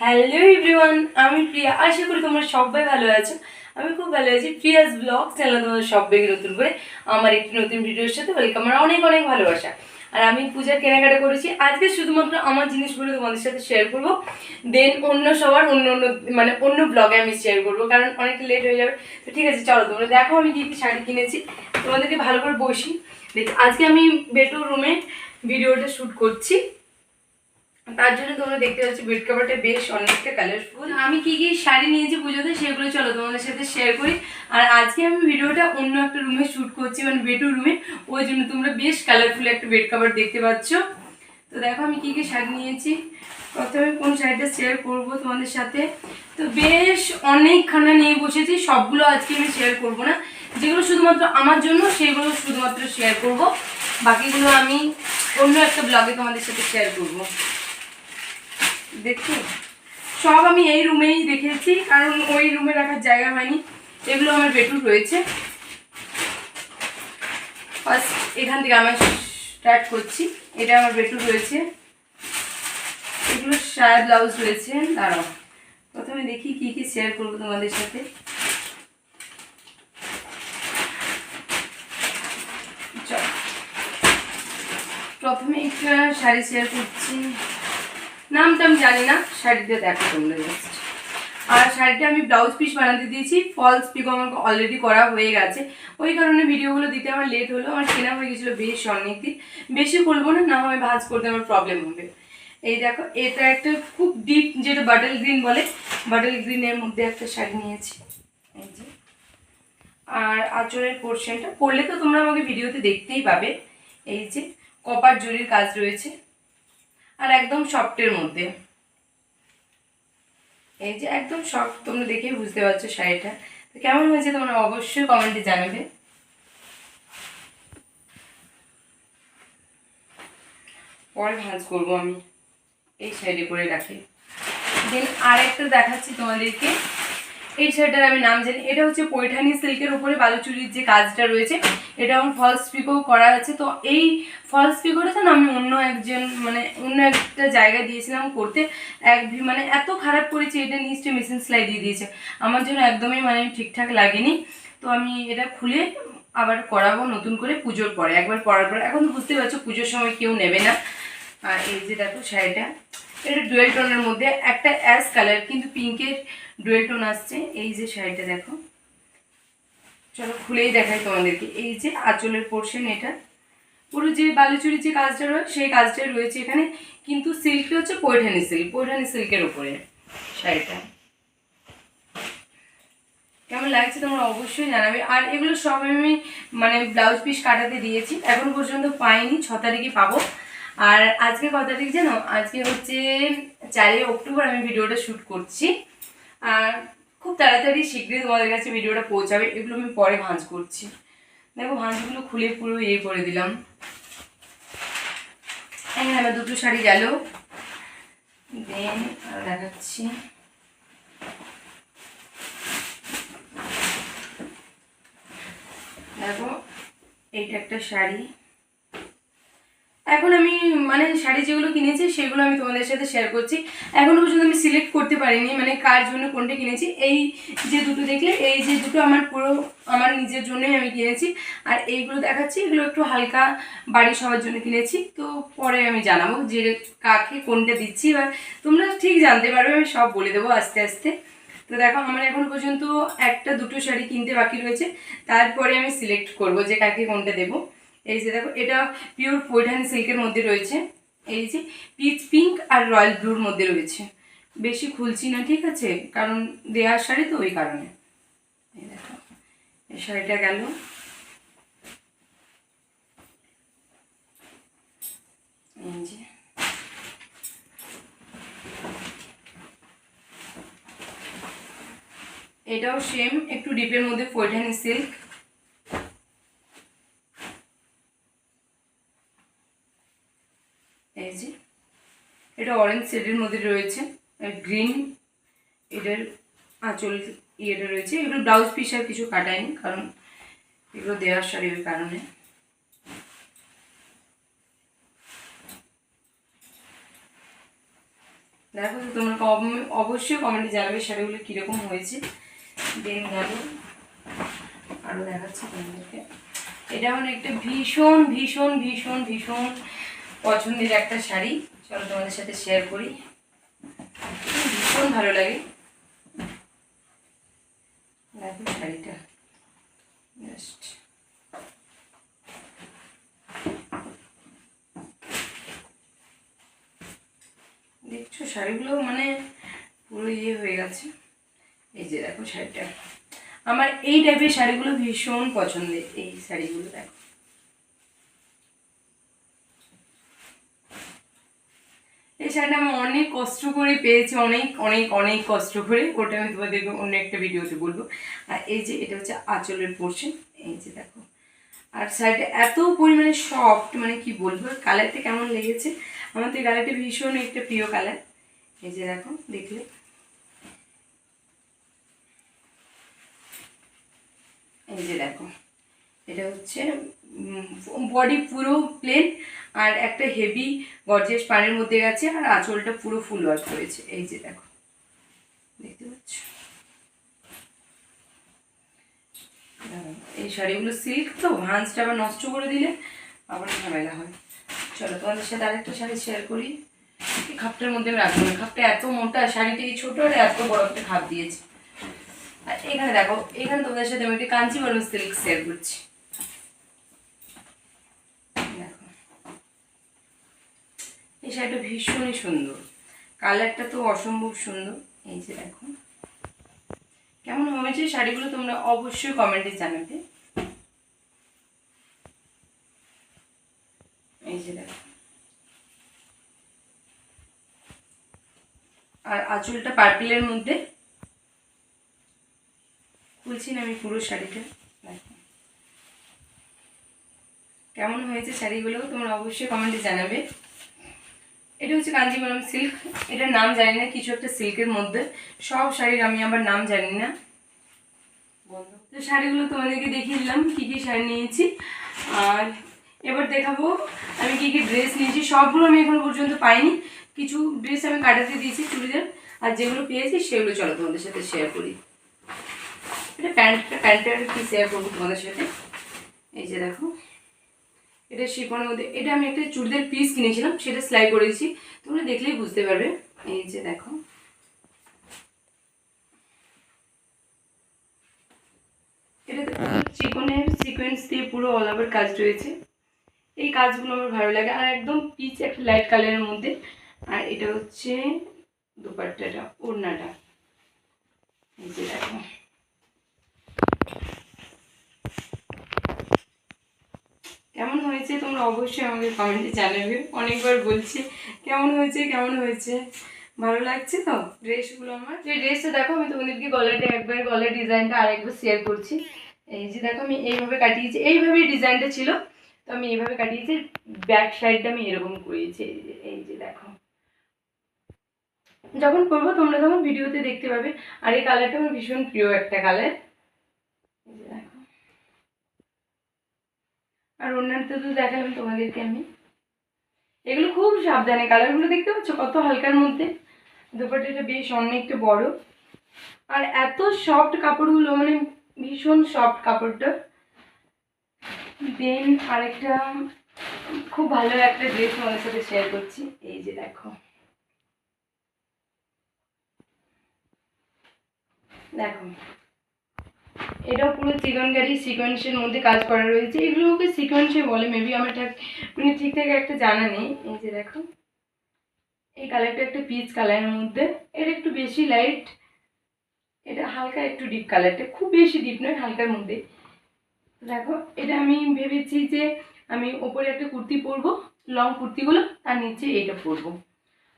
Hello everyone আমি প্রিয়া। আশা করি তোমরা সবাই ভালো আছো। আমি খুব ভালো আছি। প্রিয়াস ব্লগ চ্যানেল তোমাদের সবাইকে নতুন করে আমার একটি নতুন ভিডিওর সাথে ওয়েলকাম আমার অনেক অনেক ভালোবাসা। আর আমি পূজার কেনাকাটা করেছি। আজকে শুধুমাত্র আমার জিনিসগুলো তোমাদের সাথে শেয়ার করব। দেন অন্য সবার, অন্য অন্য মানে অন্য ব্লগে আমি শেয়ার করব, কারণ অনেকটা লেট হয়ে যাবে। তো ঠিক আছে, চলো তোমরা দেখো আমি কী কী শাড়ি কিনেছি। তোমাদেরকে ভালো করে বসি। দেখ, আজকে আমি বেটুর রুমে ভিডিওটা শ্যুট করছি। তার জন্য তোমরা দেখতে পাচ্ছ বেড কাভারটা বেশ অনেকটা কালারফুল আমি কি কি শাড়ি নিয়েছি পুজোতে সেগুলো চলো তোমাদের সাথে শেয়ার করি। আর আজকে আমি ভিডিওটা অন্য একটা রুমে শ্যুট করছি মানে বেডু রুমে ওই জন্য তোমরা বেশ কালারফুল একটা বেড কাভার দেখতে পাচ্ছ। তো দেখো আমি কি কি শাড়ি নিয়েছি। প্রথমে কোন শাড়িটা শেয়ার করব তোমাদের সাথে? তো বেশ অনেকখানা নিয়ে বসেছি, সবগুলো আজকে আমি শেয়ার করব না। যেগুলো শুধুমাত্র আমার জন্য, সেগুলো শুধুমাত্র শেয়ার করব। বাকিগুলো আমি অন্য একটা ব্লগে তোমাদের সাথে শেয়ার করব। দেখছ? সব আমি এই রুমেই রেখেছি কারণ ওই রুমে রাখার জায়গা হয়নি। এগুলো আমার বেডরুম রয়েছে। ফার্স্ট এখান থেকে আমি স্টার্ট করছি। এটা আমার বেডরুম রয়েছে। এগুলো সায়া ব্লাউজ রয়েছে। দাঁড়াও। প্রথমে দেখি কি কি শেয়ার করব তোমাদের সাথে। প্রথমে একটা শাড়ি শেয়ার করছি। নামটা আমি জানি না, শাড়িটা দেখো তোমরা জাস্ট আর শাড়িটা আমি ব্লাউজ পিস বানাতে দিয়েছি ফলস পিক আমার অলরেডি করা হয়ে গেছে। ওই কারণে ভিডিওগুলো দিতে আমার লেট হলো, আমার কেনা হয়ে গেছিল বেশ অনেক দিন বেশি করব না না হয় ভাজ করতে আমার প্রবলেম হবে। এই দেখো, এটা একটা খুব ডিপ যেটা বাটল গ্রিন বলে বাটল গ্রিনের মধ্যে একটা শাড়ি নিয়েছি। এই যে। আর আঁচলের পোর্শনটা পরলে তো তোমরা আমাকে ভিডিওতে দেখতেই পাবে। এই যে, কপার জরির কাজ রয়েছে। আর একদম সফটের মধ্যে। এই যে একদম সফট, তোমরা দেখেই বুঝতে পারছ শাড়িটা। তো কেমন হয়েছে তোমরা অবশ্যই কমেন্টে জানাবে। পরে ভাঁজ করব আমি এই সাইডে পরে রাখি। দেন আরেকটা দেখাচ্ছি তোমাদেরকে। এই শাড়িটার আমি নাম জানি। এটা হচ্ছে পৈঠানি সিল্কের উপরে বালুচুরির যে কাজটা রয়েছে, এটা আমার ফলস পিকো করা আছে। তো এই ফলস পিকোটা না আমি অন্য একজন মানে অন্য একটা জায়গা দিয়েছিলাম করতে। এক মানে এত খারাপ করেছে, এটা নিশ্চয়ই মেশিন সেলাই দিয়ে দিয়েছে। আমার জন্য একদমই মানে ঠিকঠাক লাগেনি। তো আমি এটা খুলে আবার করাবো নতুন করে পুজোর পরে। একবার পরার পর এখন তো বুঝতে পারছ পুজোর সময় কেউ নেবে না। আর এই যে দেখো শাড়িটা। এটা ডুয়েল টোনের মধ্যে একটা অ্যাশ কালার, কিন্তু পিঙ্কের ডুয়েল টোন আসছে। এই যে শাড়িটা দেখো। চলো খুলেই দেখাই তোমাদেরকে। এই যে আঁচলের পোর্শন এটা। পুরো যে বালুচুরির যে কাজটা রয়েছে সেই কাজটাই রয়েছে এখানে। কিন্তু সিল্কটা হচ্ছে পৈঠানি সিল্ক পৈঠানি সিল্কের উপরে শাড়িটা। কেমন লাগছে তোমরা অবশ্যই জানাবে। আর এগুলো সব আমি মানে ব্লাউজ পিস কাটাতে দিয়েছি। এখনও পর্যন্ত পাইনি, ছ তারিখে পাবো। আর আজকে কত তারিখ জানো? আজকে হচ্ছে চারই অক্টোবর আমি ভিডিওটা শ্যুট করছি। আর খুব তাড়াতাড়ি শীঘ্রই তোমাদের কাছে ভিডিওটা পৌঁছাবে, এগুলো আমি পরে ভাঁজ করছি। দেখো, ভাঁজগুলো খুলে পুরো ইয়ে করে দিলাম। এখানে আমার দুটো শাড়ি গেল। দেন আর দেখাচ্ছি। দেখো, এইটা একটা শাড়ি। এখন আমি মানে শাড়ি যেগুলো কিনেছি, সেগুলো আমি তোমাদের সাথে শেয়ার করছি। এখনও পর্যন্ত আমি সিলেক্ট করতে পারিনি মানে কার জন্য কোনটা কিনেছি। এই যে দুটো দেখলে, এই যে দুটো আমার পুরো, আমার নিজের জন্যই আমি কিনেছি। আর এইগুলো দেখাচ্ছি, এগুলো একটু হালকা বাড়ি সবার জন্য কিনেছি। তো পরে আমি জানাব যে কাকে কোনটা দিচ্ছি এবার তোমরা ঠিক জানতে পারবে, আমি সব বলে দেবো আস্তে আস্তে। তো দেখো, আমার এখন পর্যন্ত একটা দুটো শাড়ি কিনতে বাকি রয়েছে। তারপরে আমি সিলেক্ট করব যে কাকে কোনটা দেবো। এই যে দেখো, এটা পিওর পৈঠানি সিল্কের মধ্যে রয়েছে। এই যে পিচ পিঙ্ক আর রয়্যাল ব্লুর মধ্যে রয়েছে। বেশি খুলছি না, ঠিক আছে? কারণ দেওয়ার শাড়ি তো ওই কারণে। এই দেখো, এই শাড়িটা গেল। এটাও সেম একটু ডিপের মধ্যে পৈঠানি সিল্ক এই যে এটা অরেঞ্জ শেডের মধ্যে রয়েছে গ্রিন এটার আঁচল ইয়েটা রয়েছে। এগুলো ব্লাউজ পিস আর কিছু কাটায়নি কারণ এগুলো দেওয়ার শাড়ি ওই কারণে। দেখো তোমরা অবশ্যই কমেন্টে জানাবে শাড়িগুলো কীরকম হয়েছে। দেন গেল। আরও দেখাচ্ছি তোমাদেরকে। এটা মানে একটা ভীষণ ভীষণ ভীষণ ভীষণ পছন্দের একটা শাড়ি। চলো তোমাদের সাথে শেয়ার করি। ভীষণ ভালো লাগে। শাড়িটা। জাস্ট দেখছ, শাড়িগুলো মানে পুরো ইয়ে হয়ে গেছে। এই যে দেখো শাড়িটা। আমার এই টাইপের শাড়িগুলো ভীষণ পছন্দের, এই শাড়িগুলো দেখো। এই শাড়িটা আমি অনেক কষ্ট করে পেয়েছি, অনেক অনেক অনেক কষ্ট করে। ওটা আমি তোমাদেরকে অন্য একটা ভিডিওতে বলব। আর এই যে এটা হচ্ছে আঁচলের পোর্শন এই যে দেখো। আর শাড়িটা এত পরিমাণে সফট মানে কি বলব কালারটা কেমন লেগেছে? আমার তো এই কালারটা ভীষণ একটা প্রিয় কালার এই যে দেখো, দেখলে? এই যে দেখো। এটা হচ্ছে বডি পুরো প্লেন আর একটা হেভি গর্জেস পানের মধ্যে গেছে আর আঁচলটা পুরো ফুল ওয়াশ করেছে। এই যে দেখো, দেখতে পাচ্ছ? এই শাড়িগুলো সিল্ক তো, ভাঁজটা আবার নষ্ট করে দিলে আবার ঝামেলা হয়। চলো, তোমাদের সাথে আরেকটা শাড়ি শেয়ার করি। এই খাপটার মধ্যে আমি রাখব খাপটা এত মোটা, শাড়িটা এই ছোটো আর এত বড় একটা খাপ দিয়েছে। আর এখানে দেখো, এখানে তোমাদের সাথে আমি একটা কাঞ্চিবরম সিল্ক শেয়ার করছি দেখো এই শাড়িটা ভীষণই সুন্দর। কালারটা তো অসম্ভব সুন্দর। এই যে দেখো। কেমন হয়েছে শাড়িগুলো তোমরা অবশ্যই কমেন্টে জানাবে। এই যে দেখো। আর আঁচলটা পার্পেলের মধ্যে। খুলছি না আমি পুরো শাড়িটা। দেখো। কেমন হয়েছে শাড়িগুলো তোমরা অবশ্যই কমেন্টে জানাবে। এটা হচ্ছে কাঞ্জিপুরম সিল্ক এটার নাম জানি না, কিছু একটা সিল্কের মধ্যে। সব শাড়ির আমি আবার নাম জানি না। তো শাড়িগুলো তোমাদেরকে দেখিয়ে দিলাম, কী কী শাড়ি নিয়েছি। আর এবার দেখাবো, আমি কী কী ড্রেস নিয়েছি। সবগুলো আমি এখনও পর্যন্ত পাইনি। কিছু ড্রেস আমি কাটাতে দিয়েছি চুড়িদার। আর যেগুলো পেয়েছি সেগুলো চলো তোমাদের সাথে শেয়ার করি। এটা প্যান্টটা প্যান্টের কি শেয়ার করব তোমাদের সাথে। এই যে দেখো। এটা শিপনের মধ্যে। এটা আমি একটা চুড়িদার পিস কিনেছিলাম, সেটা সেলাই করেছি তোমরা দেখলেই বুঝতে পারবে। এই যে দেখো। এটা চিকনের সিকোয়েন্স দিয়ে পুরো অল ওভার কাজ রয়েছে। এই কাজগুলো আমার ভালো লাগে। আর একদম পিচ একটা লাইট কালারের মধ্যে। আর এটা হচ্ছে দুপাট্টাটা, ওড়নাটা। এই যে দেখো কেমন হয়েছে তোমরা অবশ্যই আমাকে কমেন্টে জানাবে। অনেকবার বলছি, কেমন হয়েছে কেমন হয়েছে? ভালো লাগছে তো? ড্রেসগুলো আমার? যে ড্রেসটা দেখো, আমি তোমাদেরকে গলাটা একবার, গলার ডিজাইনটা আরেকবার শেয়ার করছি। এই যে দেখো, আমি এইভাবে কাটিয়েছি। এইভাবেই ডিজাইনটা ছিল। তো আমি এইভাবে কাটিয়েছি ব্যাক সাইডটা আমি এরকম করিয়েছি এই যে এই যে দেখো। যখন করব তোমরা তখন ভিডিওতে দেখতে পাবে। আর এই কালারটা আমার ভীষণ প্রিয় একটা কালার এই যে দেখো আর অন্যান্য তো দেখালাম তোমাদেরকে আমি। এগুলো খুব সাবধানে, কালারগুলো দেখতে পাচ্ছ? কত হালকার মধ্যে। দুপাট্টাটা বেশ অনেকটা বড়। আর এত সফট কাপড়গুলো মানে ভীষণ সফট কাপড়টা। দেন আরেকটা খুব ভালো একটা ড্রেস তোমাদের সাথে শেয়ার করছি। এই যে দেখো। দেখো। এটাও পুরো চিকনকারি সিকোয়েন্সের মধ্যে কাজ করা রয়েছে। এগুলোকে সিকোয়েন্সে বলে মেবি আমার মানে ঠিকঠাক একটা জানা নেই। এই যে দেখো, এই কালারটা একটা পিচ কালারের মধ্যে। এটা একটু বেশি লাইট এটা হালকা একটু ডিপ কালারটা খুব বেশি ডিপ নয়, হালকার মধ্যে। দেখো, এটা আমি ভেবেছি যে আমি ওপরে একটা কুর্তি পরবো লং কুর্তিগুলো তার নিচে এইটা পরবো।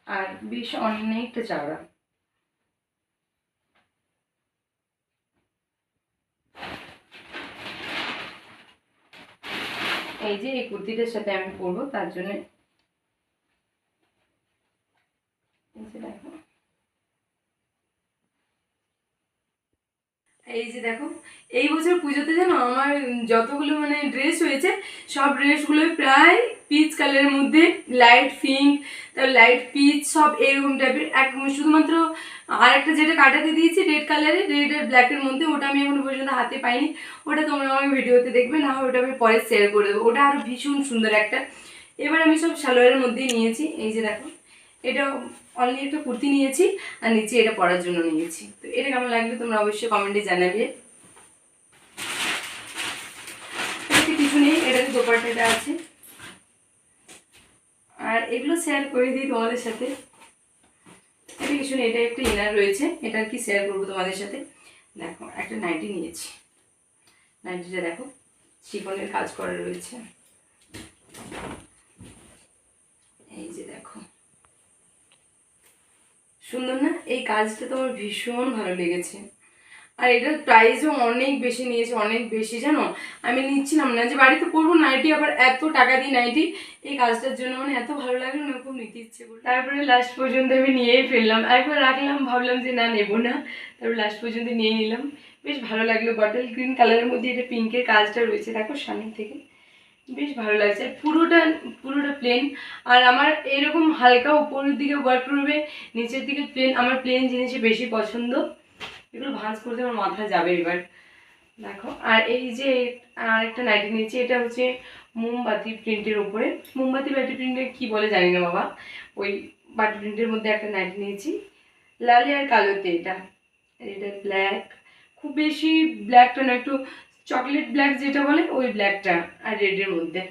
আর বেশ অনেকটা চওড়া। এই যে এই কুর্তিটার সাথে আমি পরবো, তার জন্য এই যে দেখো। এই বছর পুজোতে যেন আমার যতগুলো মানে ড্রেস হয়েছে, সব ড্রেসগুলোই প্রায় পিচ কালারের মধ্যে লাইট পিঙ্ক তার লাইট পিচ সব এরকম টাইপের এক শুধুমাত্র আর একটা যেটা কাটাতে দিয়েছি রেড কালারের রেড আর ব্ল্যাকের মধ্যে, ওটা আমি এখনও পর্যন্ত হাতে পাইনি। ওটা তোমরা আমাকে ভিডিওতে দেখবে, না হয় ওটা আমি পরে শেয়ার করে দেবো। ওটা আরও ভীষণ সুন্দর একটা। এবার আমি সব সালোয়ারের মধ্যেই নিয়েছি। এই যে দেখো এটা অনলি একটা কুর্তি নিয়েছি, আর নিচে এটা পরার জন্য নিয়েছি। তো এটা কেমন লাগবে তোমরা অবশ্যই কমেন্টে জানাবে। কিছু নেই এটাতে দোপাট্টাটা আছে। আর এগুলো শেয়ার করে দিই তোমাদের সাথে। এটা কিছু নেই, এটা একটা ইনার রয়েছে, এটা কি শেয়ার করব তোমাদের সাথে। দেখো, একটা নাইটি নিয়েছি। নাইটিটা দেখো চিকনের কাজ করা রয়েছে। এই যে দেখো। সুন্দর না? এই কাজটা তো আমার ভীষণ ভালো লেগেছে। আর এটার প্রাইসও অনেক বেশি নিয়েছে, অনেক বেশি, জানো? আমি নিচ্ছিলাম না যে বাড়িতে করব নাইটি, আবার এত টাকা দিই নাইটি। এই কাজটার জন্য মানে এত ভালো লাগল না, খুব নিতে ইচ্ছে করল। তারপরে লাস্ট পর্যন্ত আমি নিয়েই ফেললাম। একবার রাখলাম, ভাবলাম যে না, নেব না। তারপর লাস্ট পর্যন্ত নিয়ে নিলাম। বেশ ভালো লাগল বটল গ্রিন কালারের মধ্যে এটা পিঙ্কের কাজটা রয়েছে, দেখো সামনে থেকে। বেশ ভালো লাগছে। পুরোটা পুরোটা প্লেন আর আমার এরকম হালকা উপরের দিকে ওয়ার্ক করবে, নিচের দিকে প্লেন আমার প্লেন জিনিসই বেশি পছন্দ। এগুলো ভাঁজ করতে আমার মাথায় যাবে এবার। দেখো, আর এই যে আর একটা নাইটি নিয়েছি এটা হচ্ছে মোমবাতি প্রিন্টের উপরে। মোমবাতি বাটি প্রিন্টের কি বলে জানি না বাবা। ওই বাটি প্রিন্টের মধ্যে একটা নাইটি নিয়েছি। লালে আর কালোতে এটা। এটা ব্ল্যাক খুব বেশি ব্ল্যাকটা না, একটু চকলেট ব্ল্যাক যেটা বলে, ওই ব্ল্যাকটা আর রেডের মধ্যে।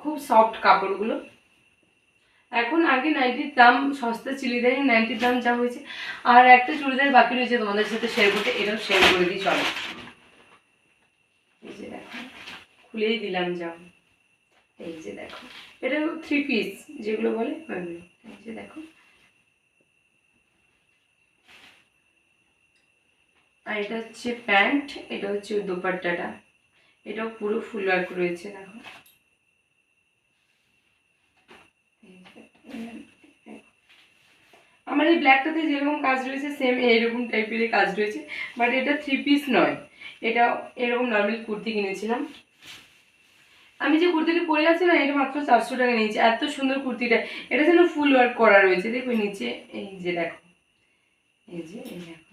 খুব সফট কাপড়গুলো। এখন আগে নাইটির দাম, সস্তা ইদানিং নাইটির দাম যা হয়েছে, আর একটা চুড়িদার বাকি রয়েছে তোমাদের সাথে শেয়ার করতে, এটাও শেয়ার করে দিই, চলো। এই যে দেখো, খুলেই দিলাম যাও এই যে দেখো, এটা থ্রি পিস যেগুলো বলে এই যে দেখো। আর এটা হচ্ছে প্যান্ট, এটা হচ্ছে দোপাট্টাটা। এটাও পুরো ফুল ওয়ার্ক রয়েছে, দেখো। আমার এই ব্ল্যাকটাতে যেরকম কাজ রয়েছে সেম এইরকম টাইপেরই কাজ রয়েছে বাট এটা থ্রি পিস নয়। এটা এরকম নর্মাল কুর্তি কিনেছিলাম। আমি যে কুর্তিটি পরে আছি না, এটা মাত্র চারশো টাকা নিয়েছি। এত সুন্দর কুর্তিটা। এটা যেন ফুল ওয়ার্ক করা রয়েছে। দেখো নিচে এই যে দেখো। এই যে, এই দেখো।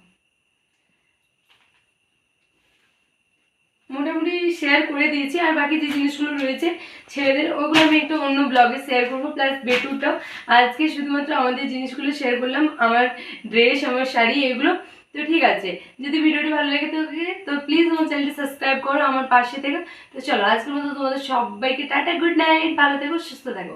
মোটামুটি শেয়ার করে দিয়েছি আর বাকি যে জিনিসগুলো রয়েছে ছেলেদের ওগুলো আমি একটু অন্য ব্লগে শেয়ার করব প্লাস বেটুটাও আজকে শুধুমাত্র আমাদের জিনিসগুলো শেয়ার করলাম, আমার ড্রেস আমার শাড়ি, এগুলো। তো ঠিক আছে, যদি ভিডিওটি ভালো লাগে থাকে, তো প্লিজ আমার চ্যানেলটি সাবস্ক্রাইব করো আমার পাশে থেকে। তো চলো, আজকের মতো তোমাদের সবাইকে টাটা গুড নাইট ভালো থেকো, সুস্থ থাকো।